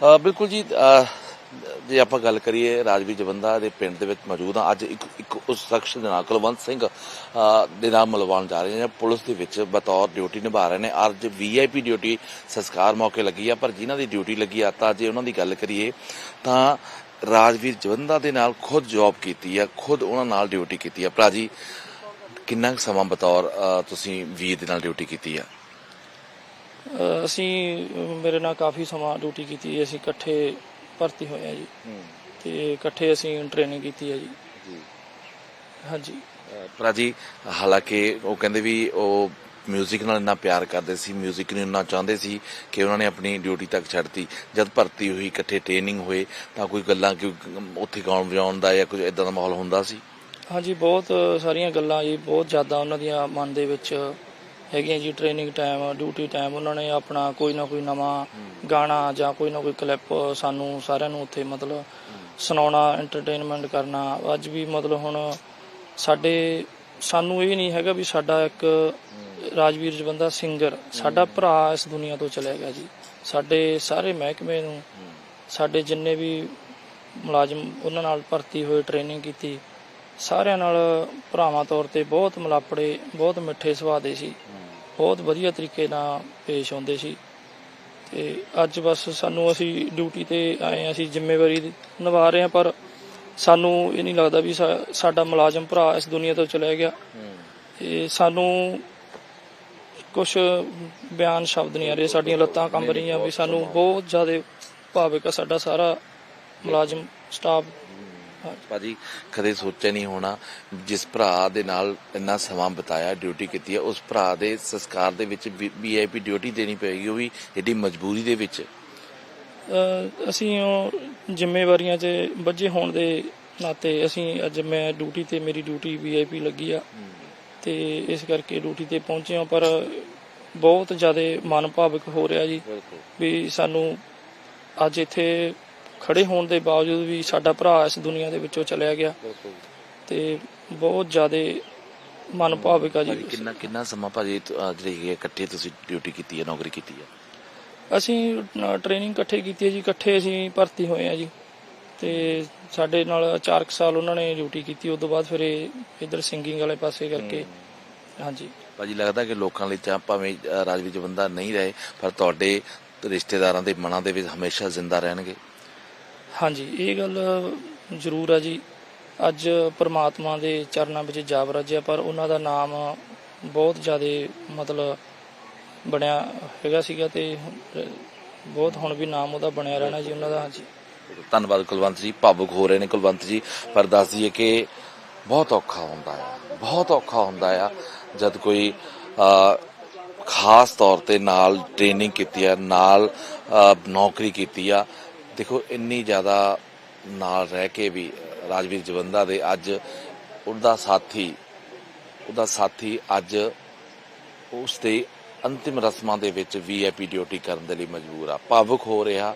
ਬਿਲਕੁਲ ਜੀ ਜੇ ਆਪਾਂ ਗੱਲ ਕਰੀਏ ਰਾਜਵੀਰ ਜਵੰਦਾ ਦੇ ਪਿੰਡ ਦੇ ਵਿੱਚ ਮੌਜੂਦ ਆ ਅੱਜ ਇੱਕ ਇੱਕ ਉਸ ਸ਼ਖਸ ਦੇ ਨਾਲ ਕੁਲਵੰਤ ਸਿੰਘ ਅ, ਦੇ ਨਾਲ ਮਿਲਵਾਉਣ ਜਾ ਰਹੇ ਨੇ। ਪੁਲਿਸ ਦੇ ਵਿੱਚ ਬਤੌਰ ਡਿਊਟੀ ਨਿਭਾ ਰਹੇ ਨੇ। ਅੱਜ ਵੀਆਈਪੀ ਡਿਊਟੀ ਸੰਸਕਾਰ ਮੌਕੇ ਲੱਗੀ ਆ ਪਰ ਜਿਨ੍ਹਾਂ ਦੀ ਡਿਊਟੀ ਲੱਗੀ ਆ ਤਾਂ ਜੇ ਉਹਨਾਂ ਦੀ ਗੱਲ ਕਰੀਏ ਤਾਂ ਰਾਜਵੀਰ ਜਵੰਦਾ ਦੇ ਨਾਲ ਖੁਦ ਜੌਬ ਕੀਤੀ ਆ ਖੁਦ ਉਹਨਾਂ ਨਾਲ ਡਿਊਟੀ ਕੀਤੀ ਆ। ਭਰਾ ਜੀ ਕਿੰਨਾ ਕੁ ਸਮਾਂ ਬਤੌਰ ਤੁਸੀਂ ਵੀਰ ਦੇ ਨਾਲ ਡਿਊਟੀ ਕੀਤੀ ਆ? ਅਸੀਂ ਮੇਰੇ ਨਾਲ ਕਾਫੀ ਸਮਾਂ ਡਿਊਟੀ ਕੀਤੀ ਹੈ ਅਸੀਂ ਇਕੱਠੇ ਭਰਤੀ ਹੋਏ ਹਾਂ ਜੀ। ਤੇ ਇਕੱਠੇ ਅਸੀਂ ਟ੍ਰੇਨਿੰਗ ਕੀਤੀ ਹੈ ਜੀ। ਜੀ। ਹਾਂਜੀ। ਭਰਾ ਜੀ ਹਾਲਾਂਕਿ ਉਹ ਕਹਿੰਦੇ ਵੀ ਉਹ ਮਿਊਜ਼ਿਕ ਨਾਲ ਇੰਨਾ ਪਿਆਰ ਕਰਦੇ ਸੀ ਮਿਊਜ਼ਿਕ ਨੂੰ ਇੰਨਾ ਚਾਹੁੰਦੇ ਸੀ ਕਿ ਉਹਨਾਂ ਨੇ ਆਪਣੀ ਡਿਊਟੀ ਤੱਕ ਛੱਡਤੀ ਜਦ ਭਰਤੀ ਹੋਈ ਇਕੱਠੇ ਟ੍ਰੇਨਿੰਗ ਹੋਏ ਤਾਂ ਕੋਈ ਗੱਲਾਂ ਕਿ ਉੱਥੇ ਗਾਉਣ ਵਜਾਉਣ ਦਾ ਜਾਂ ਕੁਝ ਇਦਾਂ ਦਾ ਮਾਹੌਲ ਹੁੰਦਾ ਸੀ? ਹਾਂਜੀ ਬਹੁਤ ਸਾਰੀਆਂ ਗੱਲਾਂ ਜੀ ਬਹੁਤ ਜ਼ਿਆਦਾ ਉਹਨਾਂ ਦੀਆਂ ਮਨ ਦੇ ਵਿੱਚ ਹੈਗੀਆਂ ਜੀ ਟ੍ਰੇਨਿੰਗ ਟਾਈਮ ਡਿਊਟੀ ਟਾਈਮ ਉਹਨਾਂ ਨੇ ਆਪਣਾ ਕੋਈ ਨਾ ਕੋਈ ਨਵਾਂ ਗਾਣਾ ਜਾਂ ਕੋਈ ਨਾ ਕੋਈ ਕਲਿੱਪ ਸਾਨੂੰ ਸਾਰਿਆਂ ਨੂੰ ਉੱਥੇ ਮਤਲਬ ਸੁਣਾਉਣਾ ਐਂਟਰਟੇਨਮੈਂਟ ਕਰਨਾ। ਅੱਜ ਵੀ ਮਤਲਬ ਹੁਣ ਸਾਡੇ, ਸਾਨੂੰ ਇਹ ਨਹੀਂ ਹੈਗਾ ਵੀ ਸਾਡਾ ਇੱਕ ਰਾਜਵੀਰ ਜਵੰਦਾ ਸਿੰਗਰ ਸਾਡਾ ਭਰਾ ਇਸ ਦੁਨੀਆ ਤੋਂ ਚਲਿਆ ਗਿਆ ਜੀ। ਸਾਡੇ ਸਾਰੇ ਮਹਿਕਮੇ ਨੂੰ, ਸਾਡੇ ਜਿੰਨੇ ਵੀ ਮੁਲਾਜ਼ਮ ਉਹਨਾਂ ਨਾਲ ਭਰਤੀ ਹੋਏ ਟ੍ਰੇਨਿੰਗ ਕੀਤੀ ਸਾਰਿਆਂ ਨਾਲ ਭਰਾਵਾਂ ਤੌਰ ਤੇ ਬਹੁਤ ਮਲਾਪੜੇ ਬਹੁਤ ਮਿੱਠੇ ਸੁਭਾਅ ਦੇ ਸੀ। ਬਹੁਤ ਵਧੀਆ ਤਰੀਕੇ ਨਾਲ ਪੇਸ਼ ਆਉਂਦੇ ਸੀ। ਤੇ ਅੱਜ ਬਸ ਸਾਨੂੰ ਅਸੀਂ ਡਿਊਟੀ ਤੇ ਆਏ ਹਾਂ, ਅਸੀਂ ਜ਼ਿੰਮੇਵਾਰੀ ਨਿਭਾ ਰਹੇ ਹਾਂ ਪਰ ਸਾਨੂੰ ਇਹ ਨਹੀਂ ਲੱਗਦਾ ਵੀ ਸਾਡਾ ਮੁਲਾਜ਼ਮ ਭਰਾ ਇਸ ਦੁਨੀਆ ਤੋਂ ਚਲਾ ਗਿਆ। ਤੇ ਸਾਨੂੰ ਕੁਝ ਬਿਆਨ ਸ਼ਬਦ ਨਹੀਂ ਆ ਰਹੇ ਸਾਡੀਆਂ ਲੱਤਾਂ ਕੰਬ ਰਹੀਆਂ ਵੀ ਸਾਨੂੰ ਬਹੁਤ ਜ਼ਿਆਦਾ ਭਾਵਿਕ ਆ ਸਾਡਾ ਸਾਰਾ ਮੁਲਾਜ਼ਮ ਸਟਾਫ ਭਾਜੀ ਕਦੇ ਸੋਚਿਆ ਨਹੀਂ ਹੋਣਾ ਜਿਸ ਭਰਾ ਦੇ ਨਾਲ ਇੰਨਾ ਸਮਾਂ ਬਿਤਾਇਆ ਡਿਊਟੀ ਕੀਤੀ ਹੈ ਉਸ ਭਰਾ ਦੇ ਸੰਸਕਾਰ ਦੇ ਵਿੱਚ ਵੀਆਈਪੀ ਡਿਊਟੀ ਦੇਣੀ ਪਏਗੀ ਉਹ ਵੀ ਏਡੀ ਮਜਬੂਰੀ ਦੇ ਵਿੱਚ। ਅਸੀਂ ਉਹ ਜ਼ਿੰਮੇਵਾਰੀਆਂ 'ਚ ਬੱਝੇ ਹੋਣ ਦੇ ਨਾਤੇ ਅਸੀਂ ਅੱਜ ਮੈਂ ਡਿਊਟੀ ਤੇ ਮੇਰੀ ਡਿਊਟੀ ਵੀਆਈਪੀ ਲੱਗੀ ਆ। ਤੇ ਇਸ ਕਰਕੇ ਡਿਊਟੀ ਤੇ ਪਹੁੰਚੇ ਹਾਂ ਪਰ ਬਹੁਤ ਜ਼ਿਆਦਾ ਮਨ ਭਾਵਿਕ ਹੋ ਰਿਹਾ ਜੀ ਵੀ ਸਾਨੂੰ ਅੱਜ ਇੱਥੇ ਖੜੇ ਹੋਣ ਦੇ ਬਾਵਜੂਦ ਵੀ ਸਾਡਾ ਭਰਾ ਇਸ ਦੁਨੀਆ ਦੇ ਵਿੱਚੋਂ ਚਲਿਆ ਗਿਆ। ਬਿਲਕੁਲ। ਤੇ ਬਹੁਤ ਜ਼ਿਆਦਾ ਮਨ ਭਾਵਿਕ ਆ ਭਾਜੀ ਜੀ ਕਿੰਨਾ ਕਿੰਨਾ ਸਮਾਂ ਭਾਜੀ ਤ- ਅਹ ਜਿਹੜੀ ਹੈਗੀ ਹੈ ਇਕੱਠੇ ਤੁਸੀਂ ਡਿਊਟੀ ਕੀਤੀ ਹੈ ਨੌਕਰੀ ਕੀਤੀ ਹੈ ਅਸੀਂ ਟ੍ਰੇਨਿੰਗ ਇਕੱਠੇ ਕੀਤੀ ਹੈ ਜੀ। ਇਕੱਠੇ ਅਸੀਂ ਭਰਤੀ ਹੋਏ ਆ ਜੀ। ਤੇ ਸਾਡੇ ਨਾਲ 4 ਸਾਲ ਉਹਨਾਂ ਨੇ ਡਿਊਟੀ ਕੀਤੀ। ਉਸ ਤੋਂ ਬਾਅਦ ਫਿਰ ਇਹ ਇਧਰ ਸਿੰਗਿੰਗ ਵਾਲੇ ਪਾਸੇ ਕਰਕੇ। ਹਾਂਜੀ। ਭਾਜੀ ਲੱਗਦਾ ਕਿ ਲੋਕਾਂ ਲਈ ਚਾਹ ਭਾਵੇਂ ਅਹ, ਜਵੰਦਾ ਨਹੀਂ ਰਹੇ ਪਰ ਤੁਹਾਡੇ ਰਿਸ਼ਤੇਦਾਰਾਂ ਦੇ ਮਨਾਂ ਦੇ ਵਿੱਚ ਹਮੇਸ਼ਾ ਜ਼ਿੰਦਾ ਰਹਿਣਗੇ। ਹਾਂਜੀ, ਇਹ ਗੱਲ ਜ਼ਰੂਰ ਆ ਜੀ। ਅੱਜ ਪ੍ਰਮਾਤਮਾ ਦੇ ਚਰਨਾਂ ਵਿੱਚ ਜਾ ਵਰਜਿਆ, ਪਰ ਉਹਨਾਂ ਦਾ ਨਾਮ ਬਹੁਤ ਜ਼ਿਆਦਾ ਮਤਲਬ ਬਣਿਆ ਹੈਗਾ ਸੀਗਾ ਤੇ ਬਹੁਤ ਹੁਣ ਵੀ ਨਾਮ ਉਹਦਾ ਬਣਿਆ ਰਹਿਣਾ ਜੀ ਉਹਨਾਂ ਦਾ, ਹਾਂਜੀ। ਧੰਨਵਾਦ ਕੁਲਵੰਤ ਜੀ, ਭਾਵੁਕ ਹੋ ਰਹੇ ਨੇ ਕੁਲਵੰਤ ਜੀ, ਪਰ ਦੱਸ ਦਈਏ ਕਿ ਬਹੁਤ ਔਖਾ ਹੁੰਦਾ ਆ, ਬਹੁਤ ਔਖਾ ਹੁੰਦਾ ਆ, ਜਦ ਕੋਈ ਖਾਸ ਤੌਰ ਤੇ ਨਾਲ ਟ੍ਰੇਨਿੰਗ ਕੀਤੀ ਆ, ਨਾਲ ਨੌਕਰੀ ਕੀਤੀ ਆ ਦੇਖੋ, ਇੰਨੀ ਜ਼ਿਆਦਾ ਨਾਲ ਰਹਿ ਕੇ ਵੀ, ਰਾਜਵੀਰ ਜਵੰਦਾ ਦੇ ਅੱਜ ਉਹਦਾ ਸਾਥੀ ਉਹਦਾ ਸਾਥੀ ਅੱਜ ਉਸ ਦੇ ਅੰਤਿਮ ਰਸਮਾਂ ਦੇ ਵਿੱਚ ਵੀਆਈਪੀ ਡਿਊਟੀ ਕਰਨ ਦੇ ਲਈ ਮਜਬੂਰ ਆ। ਭਾਵੁਕ ਹੋ ਰਿਹਾ।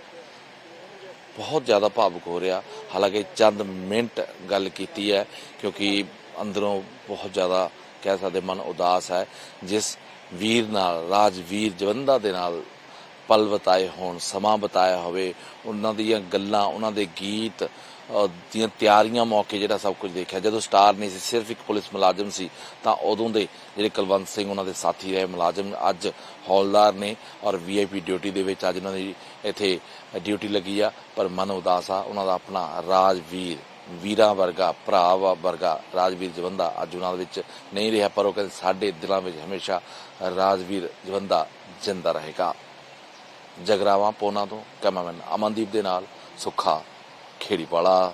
ਬਹੁਤ ਜ਼ਿਆਦਾ ਭਾਵੁਕ ਹੋ ਰਿਹਾ। ਹਾਲਾਂਕਿ ਚੰਦ ਮਿੰਟ ਗੱਲ ਕੀਤੀ ਹੈ, ਕਿਉਂਕਿ ਅੰਦਰੋਂ ਬਹੁਤ ਜ਼ਿਆਦਾ ਕਹਿ ਸਕਦੇ ਮਨ ਉਦਾਸ ਹੈ। ਜਿਸ ਵੀਰ ਨਾਲ, ਰਾਜਵੀਰ ਜਵੰਦਾ ਦੇ ਨਾਲ ਪਲ ਬਤਾਏ ਹੋਣ, ਸਮਾਂ ਬਤਾਇਆ ਹੋਵੇ, ਉਹਨਾਂ ਦੀਆਂ ਗੱਲਾਂ, ਉਹਨਾਂ ਦੇ ਗੀਤ ਦੀਆਂ ਤਿਆਰੀਆਂ ਮੌਕੇ ਜਿਹੜਾ ਸਭ ਕੁਝ ਦੇਖਿਆ। ਜਦੋਂ ਸਟਾਰ ਨਹੀਂ ਸੀ, ਸਿਰਫ ਇੱਕ ਪੁਲਿਸ ਮੁਲਾਜ਼ਮ ਸੀ, ਤਾਂ ਉਦੋਂ ਦੇ ਜਿਹੜੇ ਕੁਲਵੰਤ ਸਿੰਘ, ਉਹਨਾਂ ਦੇ ਸਾਥੀ ਰਹੇ ਮੁਲਾਜ਼ਮ ਅੱਜ ਹੌਲਦਾਰ ਨੇ ਔਰ ਵੀਆਈਪੀ ਡਿਊਟੀ ਦੇ ਵਿੱਚ ਅੱਜ ਉਹਨਾਂ ਦੀ ਇੱਥੇ ਡਿਊਟੀ ਲੱਗੀ ਆ। ਪਰ ਮਨ ਉਦਾਸ ਆ, ਉਹਨਾਂ ਦਾ ਆਪਣਾ ਰਾਜਵੀਰ, ਵੀਰਾਂ ਵਰਗਾ ਭਰਾ ਵਰਗਾ ਰਾਜਵੀਰ ਜਵੰਦਾ ਅੱਜ ਉਹਨਾਂ ਦੇ ਵਿੱਚ ਨਹੀਂ ਰਿਹਾ, ਪਰ ਉਹ ਕਹਿੰਦੇ ਸਾਡੇ ਦਿਲਾਂ ਵਿੱਚ ਹਮੇਸ਼ਾ ਰਾਜਵੀਰ ਜਵੰਦਾ ਜਿੰਦਾ ਰਹੇਗਾ। ਜਗਰਾਵਾਂ ਪੋਨਾ ਤੋਂ ਕੈਮਰਾਮੈਨ ਅਮਨਦੀਪ ਦੇ ਨਾਲ ਸੁੱਖਾ ਖੇੜੀ ਵਾਲਾ